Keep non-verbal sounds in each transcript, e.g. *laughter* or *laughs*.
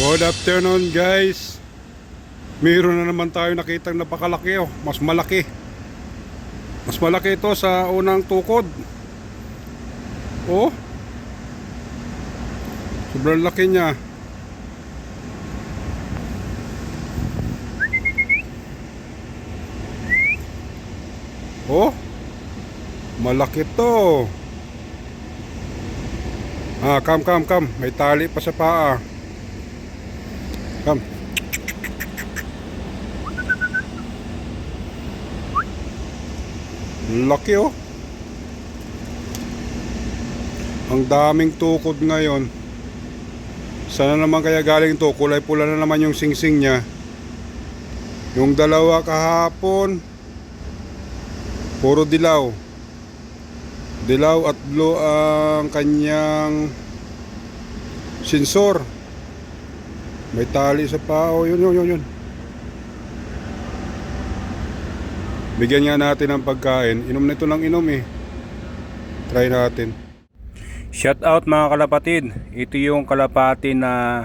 Good afternoon guys. Mayroon na naman tayo nakitang napakalaki oh. Mas malaki. Mas malaki ito sa unang tukod. Oh. Sobrang laki niya. Oh. Malaki to. Ah, come, come, come. May tali pa sa paa. Laki oh. Ang daming tukod ngayon. Sana naman kaya galing to? Kulay pula na naman yung singsing niya. Yung dalawa kahapon, puro dilaw. Dilaw at blue ang kanyang sensor. May tali sa pao. Yun, yun, yun, yun. Bigyan nga natin ng pagkain. Inom na ito ng inom eh. Try natin. Shout out mga kalapatid. Ito yung kalapati na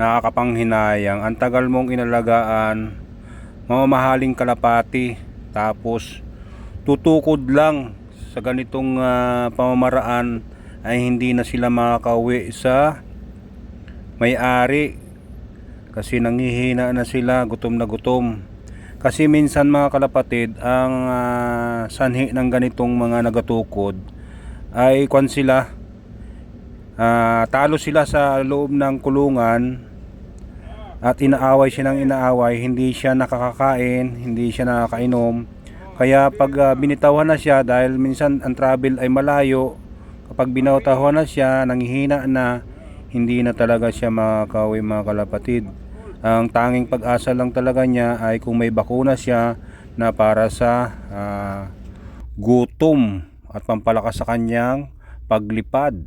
nakakapanghinayang. Ang tagal mong inalagaan. Mamahaling kalapati. Tapos tutukod lang sa ganitong ah, pamamaraan ay hindi na sila makakauwi sa may-ari kasi nanghihina na sila gutom na gutom kasi minsan mga kalapatid ang ah, sanhi ng ganitong mga nagatukod ay kwan sila ah, talo sila sa loob ng kulungan at inaaway siya ng inaaway hindi siya nakakakain hindi siya nakakainom. Kaya pag ah, binitawan na siya dahil minsan ang travel ay malayo kapag binatawan na siya nanghihina na hindi na talaga siya makakauwi mga kalapatid ang tanging pag-asa lang talaga niya ay kung may bakuna siya na para sa ah, gutom at pampalakas sa kanyang paglipad.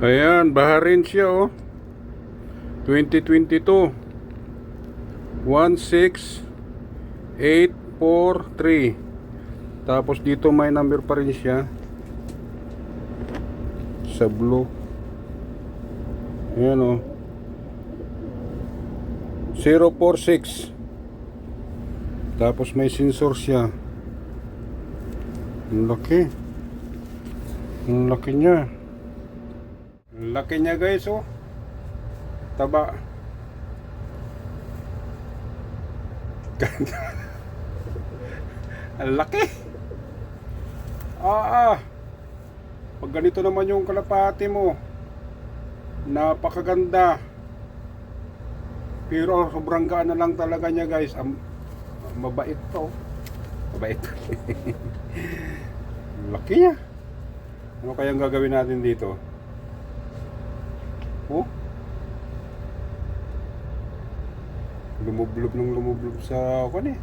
Ayan, baharin siya oh. 2022. 16843. Tapos dito may number pa rin siya. Sa blue. Ayan oh. 046 tapos may sensor siya. Ang laki. Ang laki niya. Ang laki niya guys oh. Taba. *laughs* Ang laki. Ah ah. Pag ganito naman yung kalapati mo napakaganda pero sobrang gaan na lang talaga niya guys. Ang mabait to. Mabait. *laughs* Laki niya. Ano kayang gagawin natin dito? Oh? Lumublob ng lumublob sa ako eh.